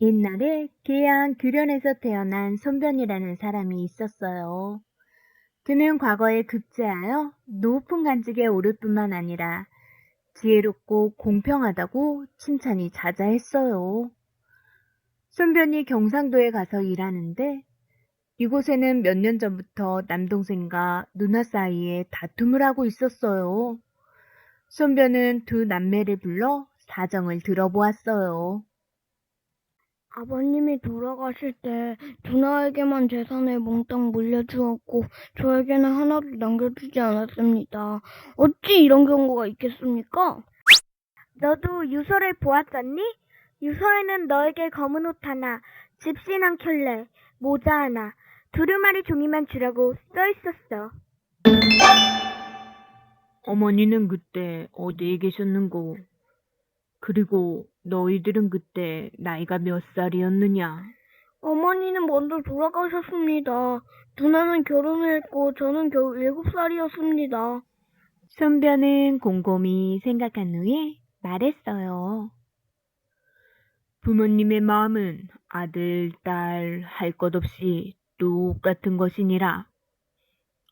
옛날에 계양 규련에서 태어난 손변이라는 사람이 있었어요. 그는 과거에 급제하여 높은 간직에 오를 뿐만 아니라 지혜롭고 공평하다고 칭찬이 자자했어요. 손변이 경상도에 가서 일하는데 이곳에는 몇 년 전부터 남동생과 누나 사이에 다툼을 하고 있었어요. 손변은 두 남매를 불러 사정을 들어보았어요. 아버님이 돌아가실 때 누나에게만 재산을 몽땅 물려주었고 저에게는 하나도 남겨주지 않았습니다. 어찌 이런 경우가 있겠습니까? 너도 유서를 보았었니? 유서에는 너에게 검은 옷 하나, 집신 한 켤레, 모자 하나, 두루마리 종이만 주라고 써 있었어. 어머니는 그때 어디에 계셨는고? 그리고 너희들은 그때 나이가 몇 살이었느냐? 어머니는 먼저 돌아가셨습니다. 누나는 결혼을 했고 저는 겨우 7살이었습니다. 손변은 곰곰이 생각한 후에 말했어요. 부모님의 마음은 아들, 딸, 할 것 없이 똑같은 것이니라.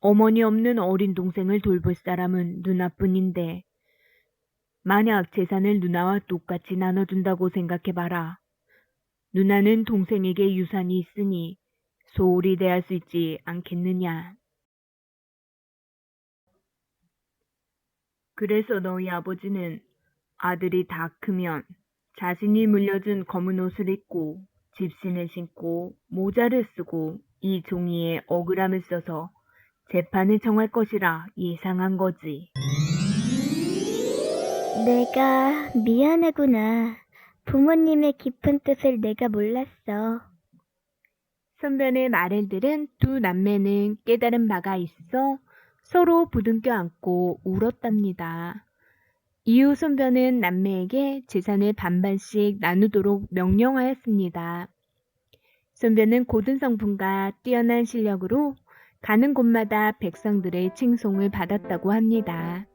어머니 없는 어린 동생을 돌볼 사람은 누나뿐인데, 만약 재산을 누나와 똑같이 나눠준다고 생각해봐라. 누나는 동생에게 유산이 있으니 소홀히 대할 수 있지 않겠느냐. 그래서 너희 아버지는 아들이 다 크면 자신이 물려준 검은 옷을 입고 집신을 신고 모자를 쓰고 이 종이에 억울함을 써서 재판을 정할 것이라 예상한 거지. 내가 미안하구나. 부모님의 깊은 뜻을 내가 몰랐어. 선변의 말을 들은 두 남매는 깨달은 바가 있어 서로 부둥켜 안고 울었답니다. 이후 선변은 남매에게 재산을 반반씩 나누도록 명령하였습니다. 선변은 고든 성분과 뛰어난 실력으로 가는 곳마다 백성들의 칭송을 받았다고 합니다.